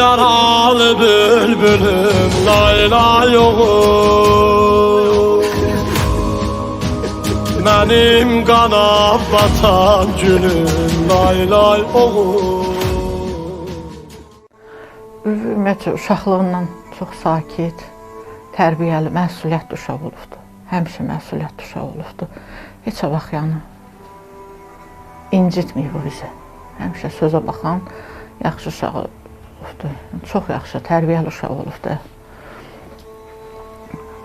yaralı bülbülüm lay lay oğul Benim kanap batan gülüm lay lay oğul Ümumiyyətcə uşaqlığından çox sakit, tərbiyəli, məsuliyyətli uşaq olubdu. Həmişə məsuliyyətli uşaq olubdu. Heç vaxt yəni incitməyib o bizi. Həmişə sözə baxan yaxşı uşaq olubdu. Çox yaxşı, tərbiyəli uşaq olubdu.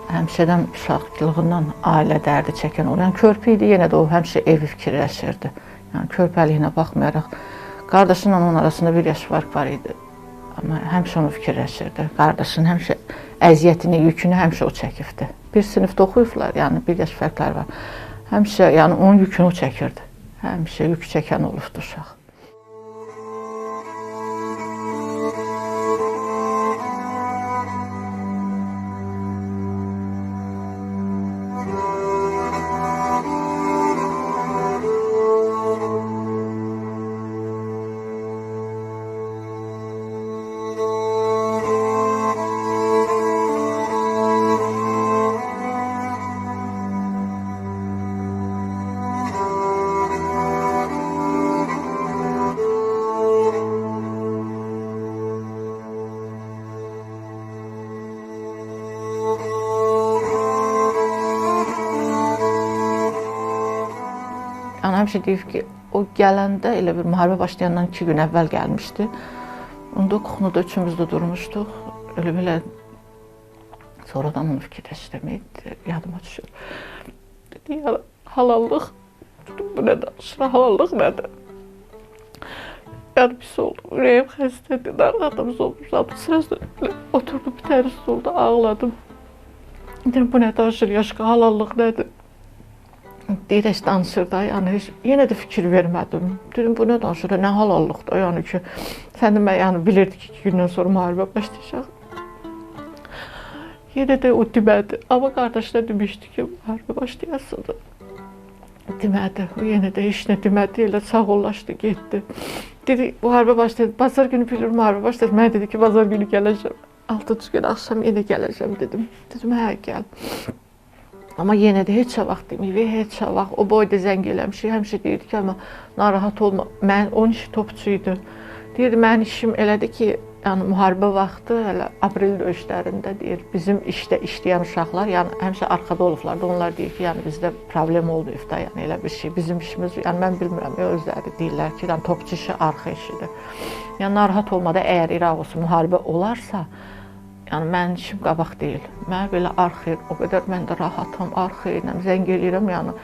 Həmişədən uşaqlığından ailə dərdi çəkən olan körpü idi, yenə də o həmişə evi fikirləşirdi. Yəni körpəliyinə baxmayaraq qardaşınla onun arasında bir yaş farq var idi. Amma həmişə onu fikirləşirdi. Qardaşının həmişə əziyyətini, yükünü həmişə o çəkibdi. Bir sinifdə oxuyublar, yəni bir yaş fərqləri var. Həmişə yəni onun yükünü o çəkirdi. Həmişə yük çəkən olubdu uşaq. Həmişə deyir ki, o gələndə elə bir müharibə başlayandan 2 gün əvvəl gəlmişdi. Onda kuxnuda üçümüz də durmuşduq. Elə belə sonradan onu fikirləşdim, yadıma düşür. Dedi, ya halallıq, dedim, bu nə danışır, halallıq nədir? Yəni pis oldu, ürəyim xəstədir, narahatımız olmuş, zaten sırasında belə oturdum bir tane stolda ağladım. Dedim, bu nə danışır, yaşqa halallıq nədir? Deyir, heç danışır da, yəni heç, yenə də fikir vermədim. Dedim, bu nə danışır, nə halallıqda, yəni ki, sən demə, yəni bilirdi ki, iki gündən sonra müharibə başlayacaq. Yenə də o demədi, amma qardaşlar demişdi ki, müharibə başlayasındır. Demədi, o yenə də heç nə demədi, elə sağollaşdı, getdi. Dedi, müharibə başladı, bazar günü bilir müharibə başladı. Mənə dedi ki, bazar günü gələcəm. Altıncı gün axşam yenə gələcəm dedim. Dedim, hə, gəl. Amma yenə də heç vaxt deməyib, heç vaxt o boyda zəng eləmişik. Həmişə deyirdi ki, amma narahat olma. Mən 12 topçu idi. Deyirdi, mənim işim elədir ki, yəni müharibə vaxtı, hələ aprel döyüşlərində deyir, bizim işdə işləyən uşaqlar, yəni həmişə arxada olublar da, onlar deyir ki, yəni bizdə problem olmayıb da, yəni elə bir şey. Bizim işimiz, yəni mən bilmirəm, özləri deyirlər ki, yəni topçu işi arxa işidir. Yəni narahat olmada əgər İraq olsun müharibə olarsa, Yəni mənim işim qabaq deyil. Mən belə arxa, o qədər mən də rahatam, arxa ilə zəng eləyirəm, yəni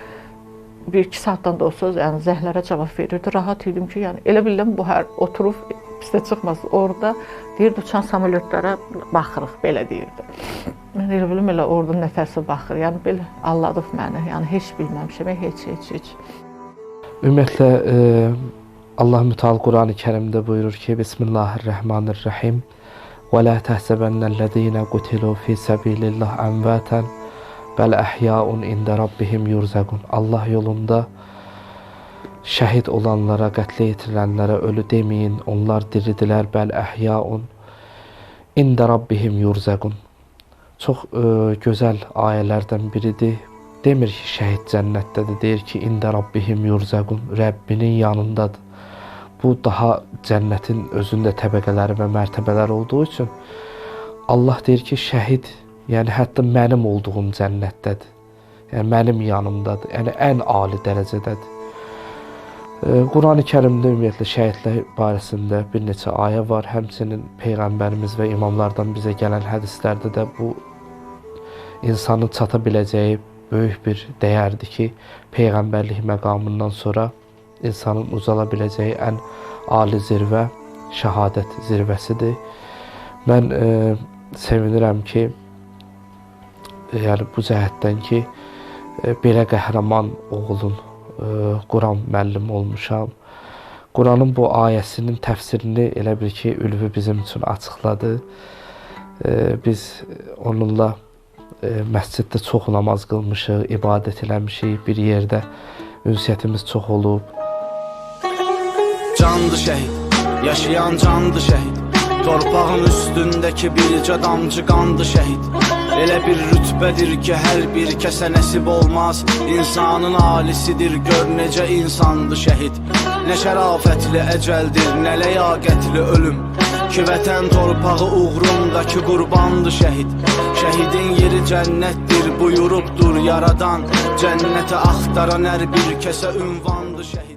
bir iki saatdan da olsa, yəni zəhlərə cavab verirdi. Rahat idim ki, yəni elə bildim bu hər oturub pisdə çıxmaz. Orada deyirdi uçan samolyotlara baxırıq, belə deyirdi. Mən elə bilim elə orada nəfəsə baxır. Yəni belə alladıb məni. Yəni heç bilməmişəm, heç heç heç. Ümumiyyətlə e, Allah Müteal Kur'an-ı Kerim'de buyurur ki ولا تحسبن الذين قتلوا في سبيل الله أمواتا بل أحياء عند ربهم يرزقون Allah yolunda şəhid olanlara, qətlə yetirilənlərə ölü deməyin, onlar diridilər, bəl əhyaun ində rabbihim yurzaqun. Çox ə, gözəl ayələrdən biridir. Demir ki, şəhid cənnətdədir, deyir ki, ində rabbihim yurzaqun, Rəbbinin yanındadır. Bu daha cənnətin özündə təbəqələri və mərtəbələri olduğu üçün Allah deyir ki, şəhid, yəni hətta mənim olduğum cənnətdədir. Yəni mənim yanımdadır. Yəni ən ali dərəcədədir. E, Qurani Kərimdə ümumiyyətlə şəhidlər barəsində bir neçə ayə var. Həmçinin peyğəmbərimiz və imamlardan bizə gələn hədislərdə də bu insanın çata biləcəyi böyük bir dəyərdir ki, peyğəmbərlik məqamından sonra insanın ucala biləcəyi ən ali zirvə şəhadət zirvəsidir. Mən e, sevinirəm ki, e, yəni bu cəhətdən ki, e, belə qəhrəman oğlun e, Quran müəllim olmuşam. Quranın bu ayəsinin təfsirini elə bil ki, Ülvi bizim üçün açıqladı. E, biz onunla e, məsciddə çox namaz qılmışıq, ibadət eləmişik, bir yerdə ünsiyyətimiz çox olub. Candı şehit Yaşayan candı şehit Torpağın üstündəki bircə damcı qandı şəhid Elə bir rütbədir ki, hər bir kəsə nəsib olmaz. İnsanın alisidir, gör necə insandı şəhid Nə şərafətli əcəldir, nə ləyaqətli ölüm. Ki vətən torpağı uğrundakı qurbandı şəhid Şəhidin yeri cənnətdir, buyurubdur yaradan. Cənnəti axtaran hər bir kəsə ünvandı şəhid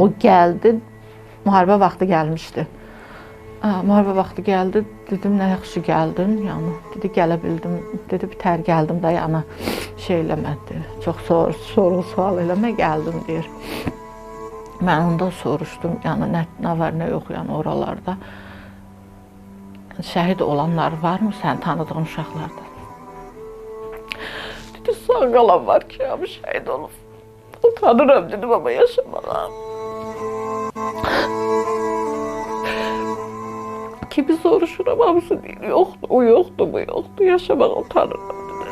O gəldi, müharibə vaxtı gəlmişdi. Müharibə vaxtı gəldi, dedim nə yaxşı gəldin, yəni dedi gələ bildim, dedi bir tər gəldim də yəni şey eləmədi. Çox sor, soru sual eləmə gəldim deyir. Mən ondan soruşdum, yəni nə, nə var, nə yox, yəni oralarda. Şəhid olanlar varmı sən tanıdığın uşaqlarda? Dedi sağ qalan var ki, amma şəhid olub. Utanıram dedim ama yaşamağa. Kimi soruşuram hamısı deyir. Yoktu, o yoktu, bu yoktu. Yaşamağa utanırım dedi.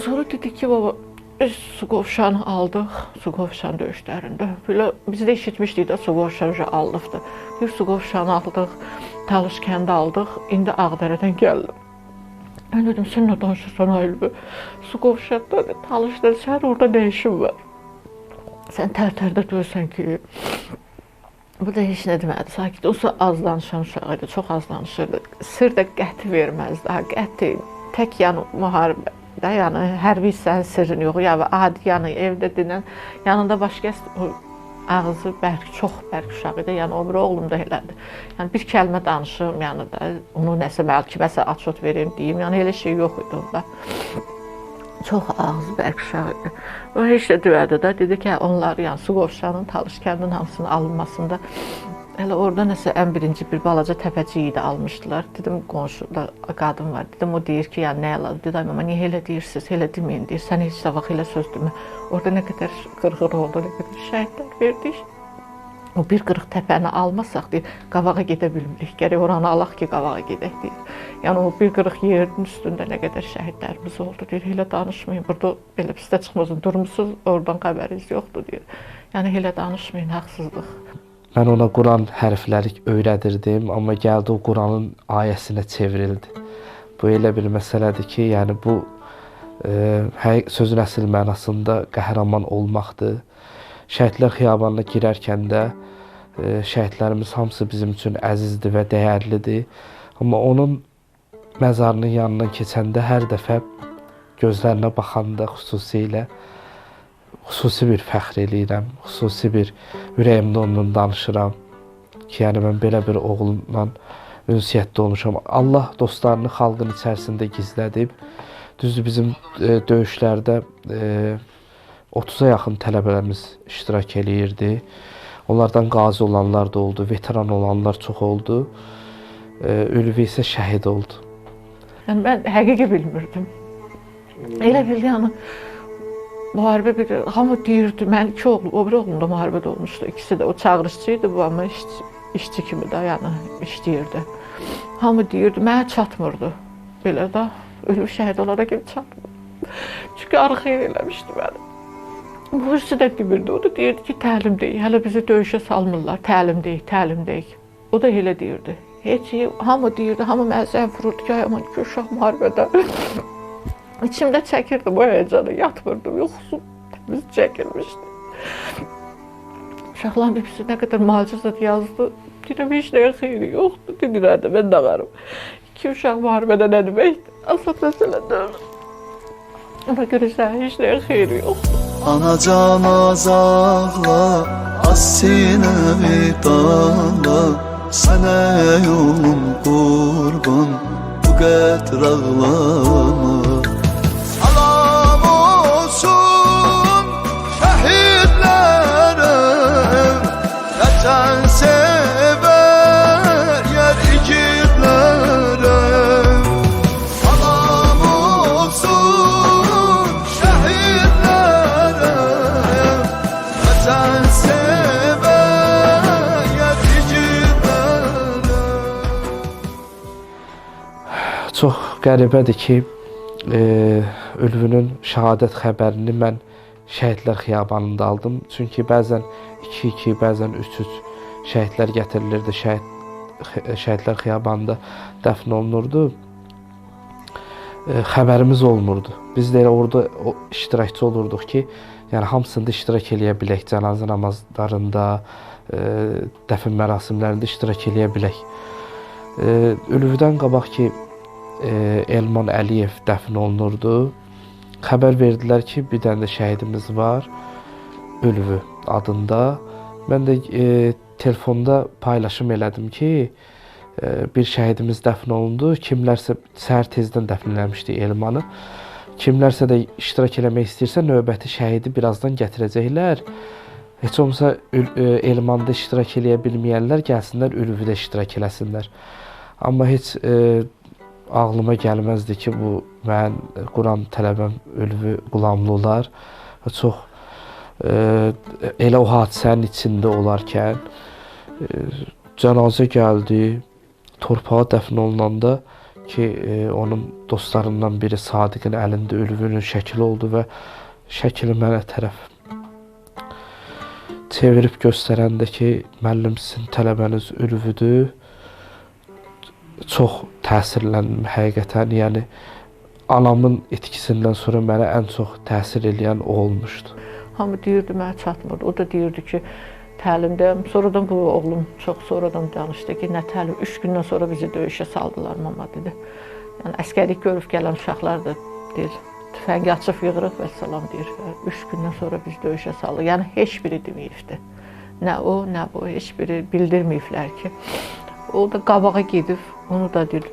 Sonra dedi ki baba biz su qovşanı aldıq, su qovşan döyüşlərində. Belə biz də eşitmişdik də su qovşanı aldıqdı. Bir su qovşanı aldıq, Talış kəndi aldıq, indi Ağdərədən gəldim. Ben dedim sen ne danışırsan Aylbe? Su kovşakta talışta sen orada ne işin var? Sen ter-terde diyorsan ki bu da heç nə demədi. Sakit olsa az danışan uşaq idi, çox az danışırdı. Sır da qəti verməzdi. Ha, qəti tək yəni müharibədə, yəni hərbi hissənin sirrini yox, yəni adi yəni evdə dinən yanında başqa kəs o ağzı bərk, çox bərk uşaq idi. Yəni oğlum da elədi. Yəni bir kəlmə danışım, yəni onu nəsə məl kiməsə açot verim deyim. Yəni elə şey yox idi onda. Çox ağzı bərk uşaq idi. O heç də demədi də. Dedi ki, hə, onlar yəni su qovşanın, talış kəndinin hamısının alınmasında Elə orada nəsə ən birinci bir balaca təpəciyi də almışdılar. Dedim qonşuda qadın var. Dedim o deyir ki, yəni nə əladır? Dedi ay mama niyə elə deyirsiniz? Elə deməyin deyir. Sən heç də vaxt elə söz demə. Orada nə qədər qırğın oldu, nə qədər şəhidlər verdik. O bir qırıq təpəni almasaq deyir, qabağa gedə bilmirik. Gərək oranı alaq ki, qabağa gedək deyir. Yəni o bir qırıq yerin üstündə nə qədər şəhidlərimiz oldu deyir. Elə danışmayın. Burada belə pisdə çıxmasın. Durmusunuz, oradan xəbəriniz yoxdur deyir. Yəni elə danışmayın, haqsızlıq. Mən ona Quran hərfləri öyrədirdim, amma gəldi o Quranın ayəsinə çevrildi. Bu elə bir məsələdir ki, yəni bu e, həqiq sözün əsl mənasında qəhrəman olmaqdır. Şəhidlər xiyabanına girərkən də e, şəhidlərimiz hamısı bizim üçün əzizdir və dəyərlidir. Amma onun məzarının yanından keçəndə hər dəfə gözlərinə baxanda xüsusilə xüsusi bir fəxr eləyirəm, xüsusi bir ürəyimdə onunla danışıram ki, yəni mən belə bir oğlumla ünsiyyətdə olmuşam. Allah dostlarını xalqın içərisində gizlədib. Düzdür bizim e, döyüşlərdə e, 30-a yaxın tələbələrimiz iştirak eləyirdi. Onlardan qazi olanlar da oldu, veteran olanlar çox oldu. Ülvi isə şəhid oldu. Yəni mən həqiqi bilmirdim. Elə bildi yəni müharibə bir hamı deyirdi. Mən iki oğlum, o bir oğlum da müharibədə olmuşdu. İkisi də o çağırışçı idi bu amma işçi, işçi kimi də yəni işləyirdi. Hamı deyirdi, mənə çatmırdı. Belə də ölüb şəhid olana kimi çatmırdı. Çünki arxaya eləmişdi məni. Bu ikisi də demirdi. O da deyirdi ki, təlimdəyik. Hələ bizi döyüşə salmırlar. Təlimdəyik, təlimdəyik. O da elə deyirdi. Heç hamı deyirdi, hamı mənə zəng vururdu ki, ay aman ki, uşaq müharibədə. İçimdə çəkirdim o həyəcanı, yatmırdım, yoxsul təmiz çəkilmişdi. Uşaqların hepsi nə qədər macizat yazdı. Deyirəm, heç nəyə xeyri yoxdur. Də, mən də varım. İki uşaq müharibədə nə deməkdir? Asad məsələ deyil. Ona görə sən heç nəyə xeyri yoxdur. Anacan azağla Az sinəmi dağla Sənə yolum qurban Bu qədər ağlama qəribədir ki, e, Ülvünün şəhadət xəbərini mən şəhidlər xiyabanında aldım. Çünki bəzən 2-2, bəzən 3-3 şəhidlər gətirilirdi, şəhid şəhidlər xiyabanında dəfn olunurdu. E, xəbərimiz olmurdu. Biz də elə orada o iştirakçı olurduq ki, yəni hamısında iştirak eləyə bilək, cənazə namazlarında, e, dəfn mərasimlərində iştirak eləyə bilək. E, Ülvüdən qabaq ki, e, Elman Əliyev dəfn olunurdu. Xəbər verdilər ki, bir dənə də şəhidimiz var. Ülvü adında. Mən də e, telefonda paylaşım elədim ki, e, bir şəhidimiz dəfn olundu. Kimlərsə səhər tezdən dəfn eləmişdi Elmanı. Kimlərsə də iştirak eləmək istəyirsə növbəti şəhidi birazdan gətirəcəklər. Heç olmasa e, Elmanda iştirak eləyə bilməyənlər gəlsinlər Ülvüdə iştirak eləsinlər. Amma heç e, ağlıma gəlməzdi ki, bu mən Quran tələbəm Ülvü Qulamlılar çox e, elə o hadisənin içində olarkən e, cənazə gəldi, torpağa dəfn olunanda ki, e, onun dostlarından biri Sadiqin əlində Ülvünün şəkli oldu və şəkli mənə tərəf çevirib göstərəndə ki, müəllim sizin tələbəniz Ülvüdür. Çox təsirləndim həqiqətən. Yəni anamın itkisindən sonra mənə ən çox təsir eləyən o olmuşdu. Hamı deyirdi mənə çatmırdı. O da deyirdi ki, təlimdəyəm. Sonradan bu oğlum çox sonradan danışdı ki, nə təlim 3 gündən sonra bizi döyüşə saldılar mama dedi. Yəni əskərlik görüb gələn uşaqlar da deyir, tüfəngi açıb yığırıq və salam deyir. 3 gündən sonra biz döyüşə saldı. Yəni heç biri deməyibdi. Nə o, nə bu, heç biri bildirməyiblər ki. O da qabağa gedib, onu da deyir,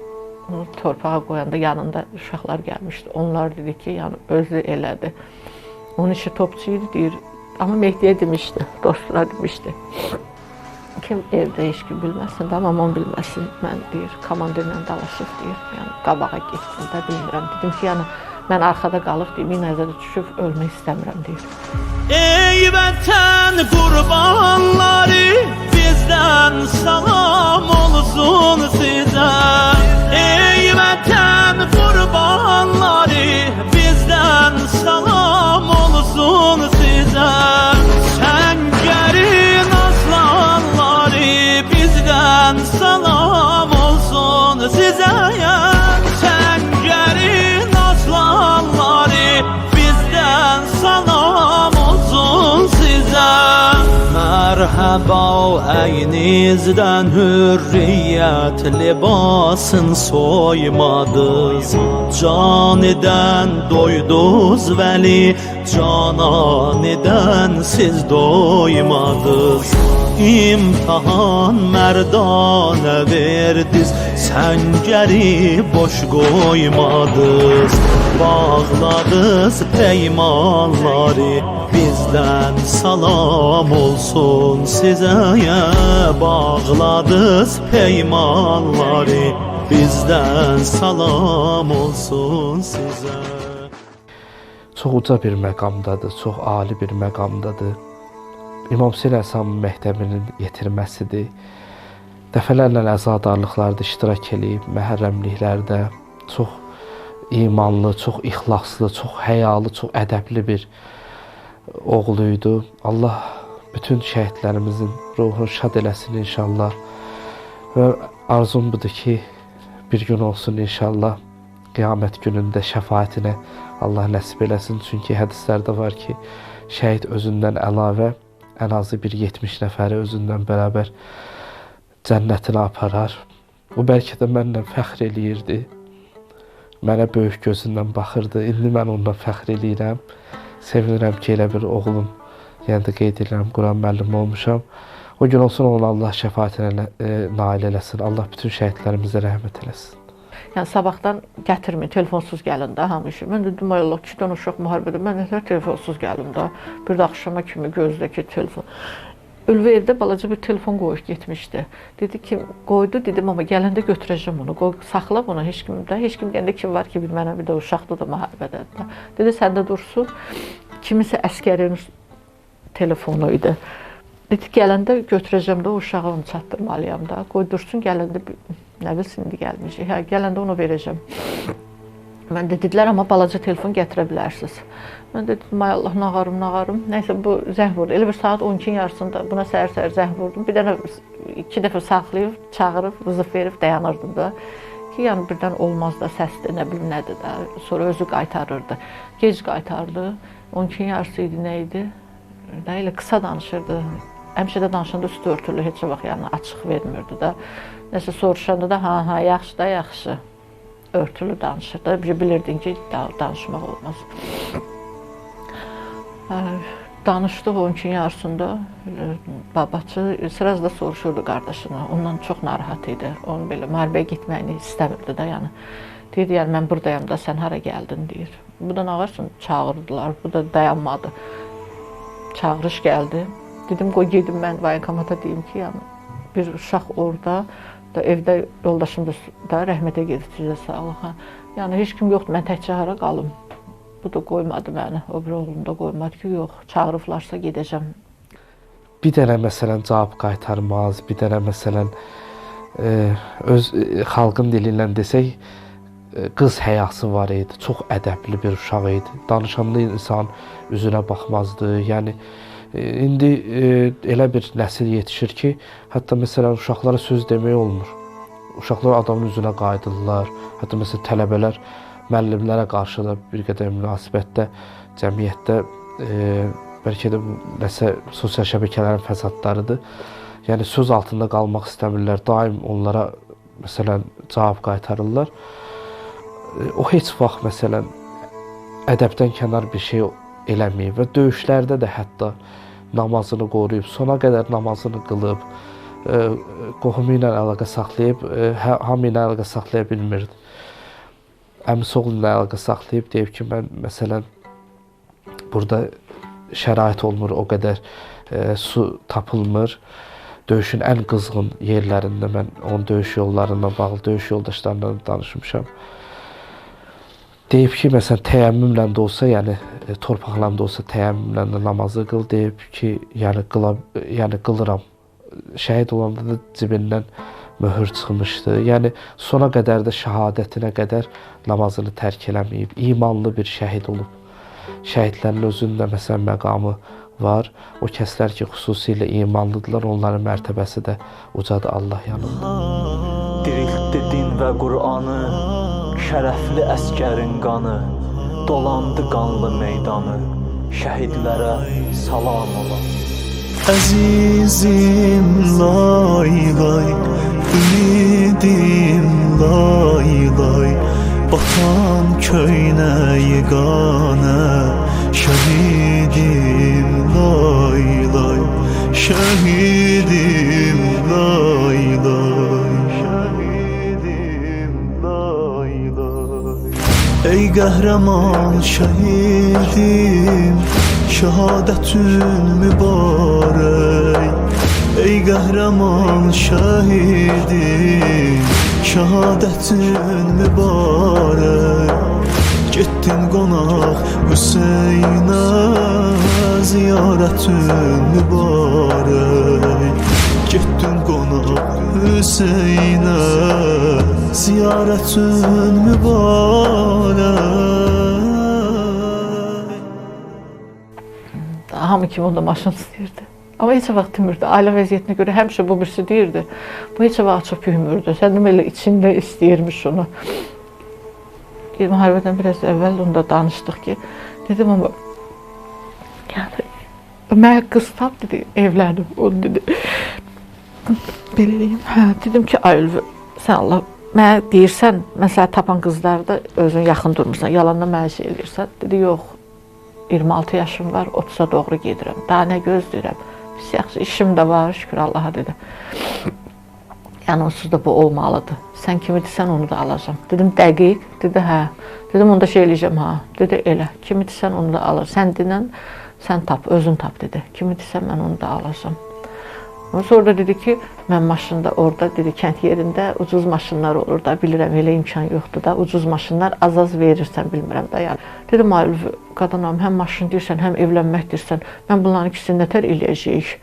onu torpağa qoyanda yanında uşaqlar gəlmişdi. Onlar dedi ki, yəni özü elədi. Onun işi topçu idi deyir. Amma Mehdiyə demişdi, dostuna demişdi. Kim evdə heç kim bilməsin də, mamam bilməsin. Mən deyir, komandirlə dalaşıb deyir. Yəni qabağa getdim də bilmirəm. Dedim ki, yəni mən arxada qalıb deyim, nəzərə düşüb ölmək istəmirəm deyir. Ey vətən qurbanları bizdən salam olsun sizə Ey vətən qurbanları bizdən salam olsun sizə Səngərin aslanları bizdən salam olsun sizə Səngərin Mərhəba əynizdən hürriyyət libasın soymadız Canidən doyduz vəli cananidən siz doymadız İmtahan mərdanə verdiz Səngəri boş qoymadız Bağladız peymanları Bizdən salam olsun sizə Bağladız peymanları Bizdən salam olsun sizə Çox uca bir məqamdadır, çox ali bir məqamdadır. İmam Hüseyn Əsamın məktəbinin yetirməsidir. Dəfələrlə əzadarlıqlarda iştirak eləyib, məhərrəmliklərdə çox imanlı, çox ixlaslı, çox həyalı, çox ədəbli bir oğlu idi. Allah bütün şəhidlərimizin ruhunu şad eləsin inşallah. Və arzum budur ki, bir gün olsun inşallah qiyamət günündə şəfaətinə Allah nəsib eləsin. Çünki hədislərdə var ki, şəhid özündən əlavə ən azı bir 70 nəfəri özündən bərabər cənnətinə aparar. O bəlkə də mənlə fəxr eləyirdi. Mənə böyük gözündən baxırdı. İndi mən ondan fəxr eləyirəm. Sevinirəm ki, elə bir oğlum, yəni də qeyd edirəm, Quran müəllimi olmuşam. O gün olsun onu Allah şəfaətinə e, nail eləsin. Allah bütün şəhidlərimizə rəhmət eləsin. Yəni sabahdan gətirməyin, telefonsuz gəlin də hamı işi. Mən dedim ay Allah, 2 dənə uşaq müharibədə. Mən nətər telefonsuz gəlim də. Bir də axşama kimi gözdəki telefon. Ülvi evdə balaca bir telefon qoyub getmişdi. Dedi ki, qoydu dedim amma gələndə götürəcəm onu. Qoy saxla bunu heç kimdə. Heç kim deyəndə kim var ki, bir mənə bir də uşaqdır da müharibədədir. də. Dedi səndə dursun. Kimisə əskərin telefonu idi. Dedi gələndə götürəcəm də o uşağa onu çatdırmalıyam da. Qoy dursun gələndə nə bilsin indi gəlmişik. Hə, gələndə onu verəcəm. Mən də dedilər, amma balaca telefon gətirə bilərsiniz. Mən də dedim, ay Allah, nağarım, nağarım. Nəysə bu zəng vurdu. Elə bir saat 12-nin yarısında buna səhər-səhər zəng vurdum. Bir dənə iki dəfə saxlayıb, çağırıb, vızıq verib dayanırdım da. Ki, yəni birdən olmaz da səsdir, nə bilim nədir də. Sonra özü qaytarırdı. Gec qaytardı. 12-nin yarısı idi, nə idi? Da elə qısa danışırdı. Həmişə də danışanda üstü örtülü, heç vaxt yəni açıq vermirdi də. Nəsə soruşanda da ha ha yaxşı da yaxşı. Örtülü danışır da. Bir bilirdin ki, da- danışmaq olmaz. Danışdıq 12-nin yarısında elə babaçı sıraz da soruşurdu qardaşına. Ondan çox narahat idi. Onun belə müharibəyə getməyini istəmirdi də, yəni. Deyirdi, yəni mən burdayam da sən hara gəldin deyir. Bu da nə varsın çağırdılar. Bu da dayanmadı. Çağırış gəldi. Dedim qoy gedim mən voyinkomata deyim ki, yəni bir uşaq orada da evdə yoldaşım da, rəhmətə gedib sizə sağlıq. Ha. Yəni heç kim yoxdur. Mən təkcə hara qalım. Bu da qoymadı məni. O bir oğlum da qoymadı ki, yox, çağırıblarsa gedəcəm. bir dənə məsələn cavab qaytarmaz, bir dənə məsələn e, öz e, xalqın dili ilə desək e, qız həyası var idi. Çox ədəbli bir uşaq idi. Danışanda insan üzünə baxmazdı. Yəni indi e, elə bir nəsil yetişir ki, hətta məsələn uşaqlara söz demək olmur. Uşaqlar adamın üzünə qayıdırlar. Hətta məsələn tələbələr müəllimlərə qarşı da bir qədər münasibətdə cəmiyyətdə e, bəlkə də bu nəsə sosial şəbəkələrin fəsadlarıdır. Yəni söz altında qalmaq istəmirlər. Daim onlara məsələn cavab qaytarırlar. E, O heç vaxt məsələn ədəbdən kənar bir şey eləməyib və döyüşlərdə də hətta namazını qoruyub, sona qədər namazını qılıb, e, qohumu ilə əlaqə saxlayıb, e, hə- hamı ilə əlaqə saxlaya bilmirdi. Əmisi oğlu ilə əlaqə saxlayıb deyib ki, mən məsələn burada şərait olmur, o qədər e, su tapılmır. Döyüşün ən qızğın yerlərində mən onun döyüş yollarına bağlı döyüş yoldaşlarımla danışmışam. Deyib ki, məsələn, təyəmmümlə də olsa, yəni e, torpaqla da olsa təyəmmümlə də namazı qıl deyib ki, yəni qıla, yəni qılıram. Şəhid olanda da cibindən möhür çıxmışdı. Yəni sona qədər də şahadətinə qədər namazını tərk eləməyib. İmanlı bir şəhid olub. Şəhidlərin özündə məsələn məqamı var. O kəslər ki, xüsusilə imanlıdırlar, onların mərtəbəsi də ucadır Allah yanında. Diriltdi din və Qur'anı Şərəfli əskərin qanı Dolandı qanlı meydanı Şəhidlərə salam ola Əzizim lay lay Ümidim lay lay Batan köynəyi qanə Şəhidim lay lay Şəhidim lay Ey qəhrəman şəhidim Şəhadətin mübarək Ey qəhrəman şəhidim Şəhadətin mübarək Getdin qonaq Hüseynə Ziyarətin mübarək Getdin qonaq Hüseynə Ziyarətin mübarək Hamı kimi onda maşın istəyirdi. Amma heç vaxt demirdi. Ailə vəziyyətinə görə həmişə bu birisi deyirdi. Bu heç vaxt açıb yumurdu. Sən demə elə içində istəyirmiş onu. Müharibədən biraz əvvəl onda danışdıq ki, dedim amma yəni mənə qız tap dedi, evlənim. O dedi. Belə deyim, hə, dedim ki, ay Ülvi, sən Allah mənə deyirsən, məsələn tapan qızlarda özün yaxın durmursan, yalandan mənə şey eləyirsən. Dedi, yox. 26 yaşım var, 30-a doğru gedirəm. Daha nə gözləyirəm? Pis yaxşı işim də var, şükür Allaha dedi. Yəni onsuz da bu olmalıdır. Sən kimi desən onu da alacağam. Dedim dəqiq. Dedi hə. Dedim onda şey eləyəcəm ha. Dedi elə. Kimi desən onu da alacağam. Sən dinən sən tap, özün tap dedi. Kimi desən mən onu da alacağam. Sonra dedi ki, mən maşında orada dedi kənd yerində ucuz maşınlar olur da, bilirəm elə imkan yoxdur da, ucuz maşınlar az-az verirsən, bilmirəm da yəni. Dedim Ülvi, qadınam, həm maşın deyirsən, həm evlənmək deyirsən, mən bunların ikisini nətər eləyəcəyik?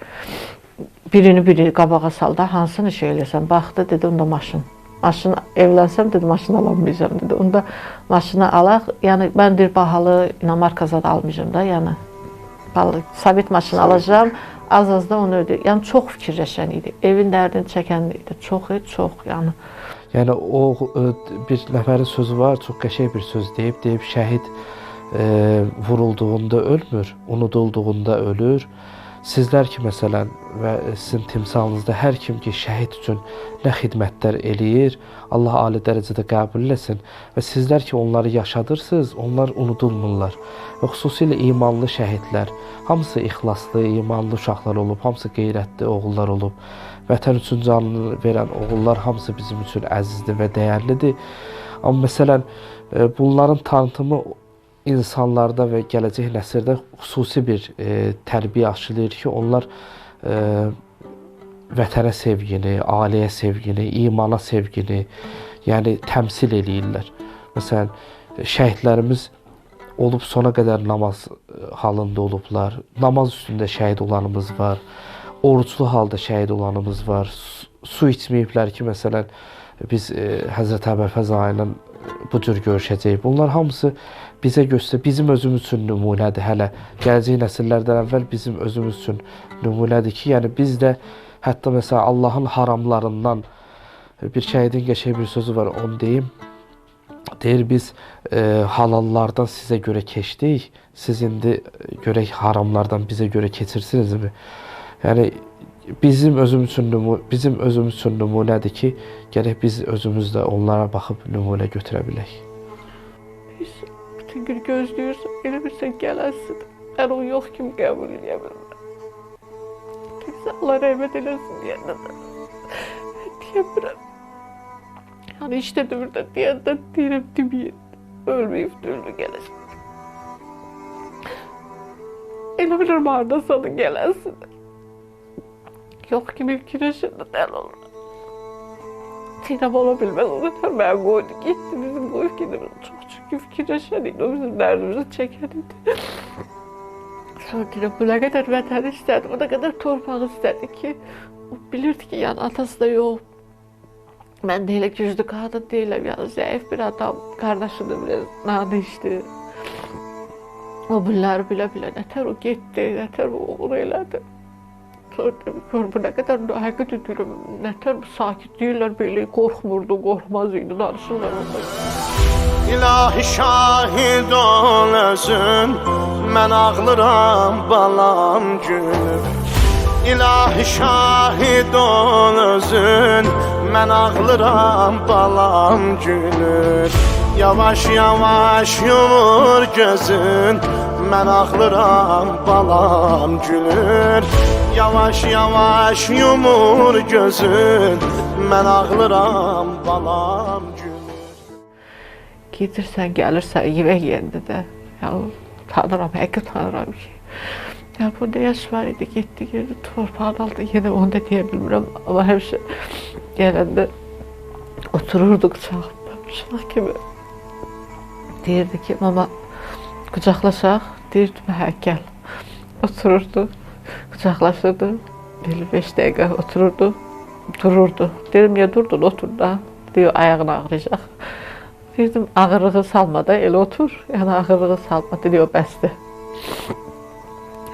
Birini biri qabağa sal da, hansını şey eləsən, baxdı, dedi onda maşın. maşın evlənsəm dedi maşın alamayacağam dedi. Onda maşını alaq. Yəni mən bir bahalı inmarka da almayacağam da, yəni bahalı Sovet maşını alacağam. Az-az da onu ödəyir. Yəni çox fikirləşən idi. Evin dərdini çəkən idi. Çox, çox, yəni. Yəni o e, bir nəfərin sözü var, çox qəşəng bir söz deyib, deyib şəhid e, vurulduğunda ölmür, unudulduğunda ölür. Sizlər ki, məsələn, və sizin timsalınızda hər kim ki, şəhid üçün nə xidmətlər eləyir, Allah ali dərəcədə qəbul etsin və sizlər ki, onları yaşadırsınız, onlar unudulmurlar. Və xüsusilə imanlı şəhidlər, hamısı ixlaslı, imanlı uşaqlar olub, hamısı qeyrətli oğullar olub. Vətən üçün canını verən oğullar hamısı bizim üçün əzizdir və dəyərlidir. Amma məsələn, e, bunların tanıtımı insanlarda və gələcək nəsildə xüsusi bir e, tərbiyə aşılayır ki, onlar e, vətənə sevgini, ailəyə sevgini, imana sevgini, yəni təmsil eləyirlər. Məsələn, şəhidlərimiz olub sona qədər namaz e, halında olublar. Namaz üstündə şəhid olanımız var. Oruclu halda şəhid olanımız var. Su, içməyiblər ki, məsələn, biz e, Həzrət Əbəfəz ayının bu cür görüşəcəyik. Bunlar hamısı bizə göstər, bizim özümüz üçün nümunədir. Hələ gələcək nəsillərdən əvvəl bizim özümüz üçün nümunədir ki, yəni biz də hətta məsələn Allahın haramlarından bir şəhidin qəşəng bir sözü var, onu deyim. Deyir biz e, halallardan sizə görə keçdik. Siz indi görək haramlardan bizə görə keçirsinizmi? Yəni bizim özümüz üçün nümu bizim özümüz üçün nümunədir ki, gərək biz özümüz də onlara baxıb nümunə götürə bilək. Biz bütün gün gözləyirsən, elə bilsən gələnsin. Mən o yox kimi qəbul edə bilmirəm. Təkcə Allah rəhmət eləsin deyəndə də. Deyə bilmirəm. Yəni işte dövürdə deyəndə deyirəm deməyin. Ölməyib dördü gələcək. Elə bilirəm harda sana gələnsin. Yox kimi fikirləşəndə dəl olur. Sinem ola bilməz. O qədər mən qoydu, getdi bizim qoyub gedib. Çox çünki fikirləşən idi, o bizim dərdimizi çəkən idi. Sonra bu nə qədər vətəni istədi, o nə qədər torpağı istədi ki, o bilirdi ki, yəni atası da yox. Mən də elə güclü qadın deyiləm, yəni zəif bir adam, qardaşı da biraz nadişdi. O bunları bilə-bilə nətər o getdi, nətər o uğur nə qədər həqiqət edirəm, nətər sakit deyirlər, belə qorxmurdu, qorxmaz idi, danışırlar onda. İlahi şahid ol özün Mən ağlıram balam gülüm İlahi şahid ol özün Mən ağlıram balam gülür Yavaş yavaş yumur gözün Mən ağlıram balam gülür. Yavaş yavaş yumur gözün Mən ağlıram balam gülür. Gedirsən, gəlirsən, yemək yeyəndə də, yəni tanıram, həqiqət tanıram ki. Yəni burada yaş var idi, getdi, geldi, torpağın altı, yenə onu da deyə bilmirəm, amma həmişə gələndə otururduq çağında, uşaq kimi. Deyirdi ki, mama qucaqlaşaq, deyirdi, hə, gəl. Otururdu, qucaqlaşırdı, belə beş dəqiqə otururdu, dururdu. Dedim, niyə durdun, otur da, diyor, ayağın ağrıyacaq. Deyirdim, ağırlığı salma da, elə otur. Yəni ağırlığı salma, dedi, o bəsdir.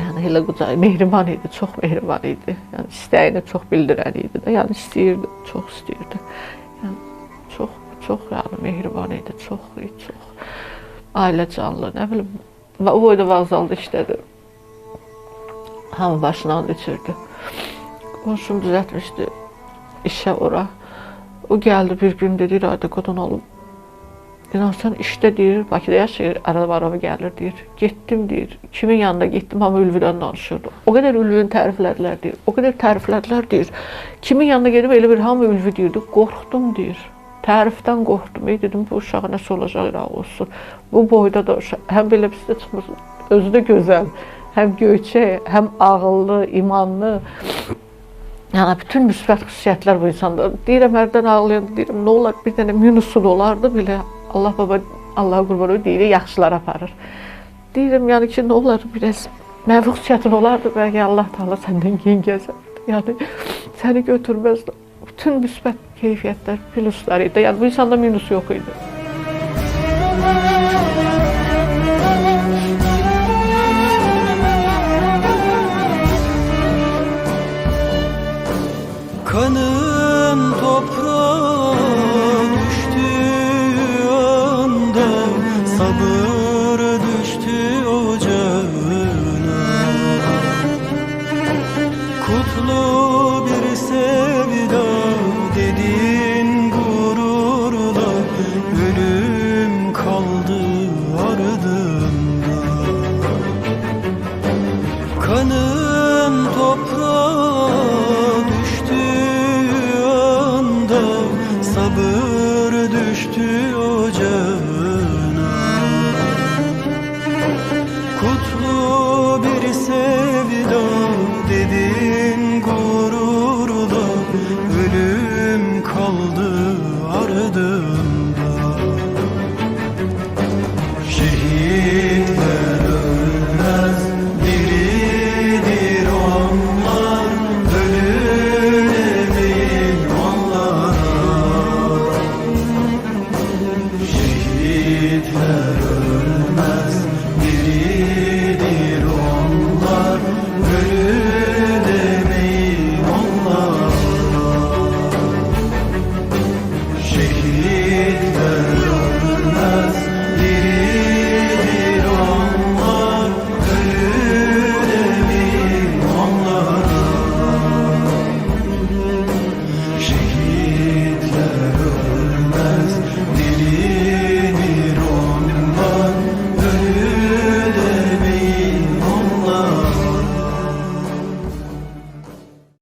Yəni elə qucaq, mehriban idi, çox mehriban idi. Yəni istəyini çox bildirən idi də, yəni istəyirdi, çox istəyirdi. Yəni çox, çox yəni mehriban idi, çox, çox ailə canlı, nə bilim. Və o boyda vağzalda işlədi. Hamı başına and içirdi. Qonşum düzəltmişdi işə ora. O gəldi bir gün dedi, iradə qadın olub. İnansan işdə deyir, Bakıda yaşayır, arada araba gəlir deyir. Getdim deyir. Kimin yanında getdim, amma Ülvüdən danışırdı. O qədər Ülvünü təriflədilər deyir. O qədər təriflədilər deyir. Kimin yanında gedim elə bir hamı Ülvü deyirdi. Qorxdum deyir. Tərifdən qorxdum. Ey dedim bu uşağa nəsə olacaq iraq olsun. Bu boyda da uşaq, həm belə pis çıxmır. Özü də gözəl. Həm göyçək, həm ağıllı, imanlı. Yəni bütün müsbət xüsusiyyətlər bu insanda. Deyirəm hərdən ağlayanda deyirəm nə olar bir dənə minusu da olardı belə Allah baba Allah qurban olsun deyir yaxşılar aparır. Deyirəm yəni ki nə olar biraz mənfi xüsusiyyətin olardı bəlkə Allah Taala səndən gen gəzərdi. Yəni səni götürməzdi. Bütün müsbət keyfiyətlər, minuslar idi. Yəni bu insanda minus yox idi. Kanım toprağa düştüğünde sabır